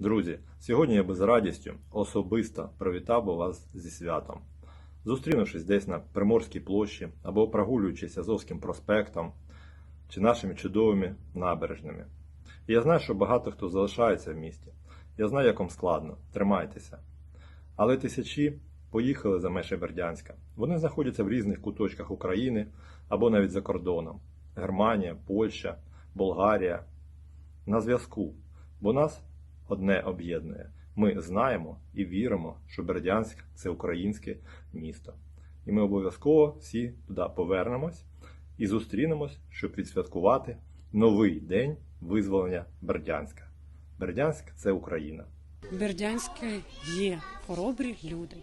Друзі, сьогодні я би з радістю особисто привітав би вас зі святом. Зустрінувшись десь на Приморській площі або прогулюючись Азовським проспектом чи нашими чудовими набережними. Я знаю, що багато хто залишається в місті. Я знаю, як вам складно. Тримайтеся. Але тисячі поїхали за межі Бердянська. Вони знаходяться в різних куточках України або навіть за кордоном: Германія, Польща, Болгарія. На зв'язку, бо нас одне об'єднує. Ми знаємо і віримо, що Бердянськ це українське місто. І ми обов'язково всі туди повернемось і зустрінемось, щоб відсвяткувати новий день визволення Бердянська. Бердянськ це Україна. Бердянське є хоробрі люди.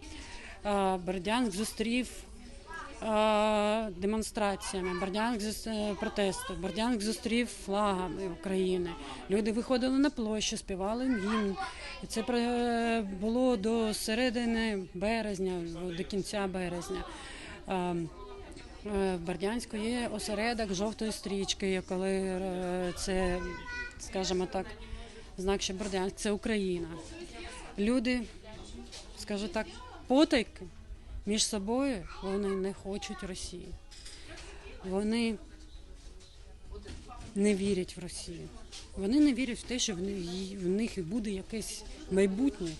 Бердянськ зустрів демонстраціями, Бердянськ е, протесту, Бердянськ зустрів флагами України. Люди виходили на площу, співали гімн. Це про- було до середини березня, до кінця березня. Е, е, В Бердянську є осередок жовтої стрічки, коли е, це, скажімо так, знак, що Бердянськ це Україна. Люди, скажу так, потайки між собою вони не хочуть Росії. Вони не вірять в Росію. Вони не вірять в те, що в них- буде якесь майбутнє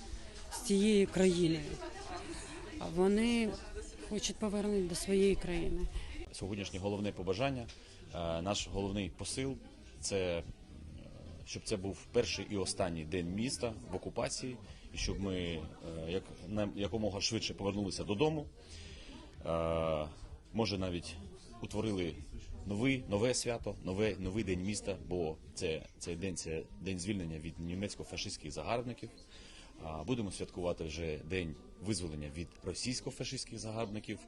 з цією країною. Вони хочуть повернути до своєї країни. сьогоднішнє головне побажання, е, наш головний посил це щоб це був перший і останній день міста в окупації, і щоб ми е, як якомога швидше повернулися додому. Е, Може навіть утворили новий нове свято, нове новий день міста, бо це цей день це день звільнення від німецько-фашистських загарбників. Будемо святкувати вже день визволення від російсько-фашистських загарбників.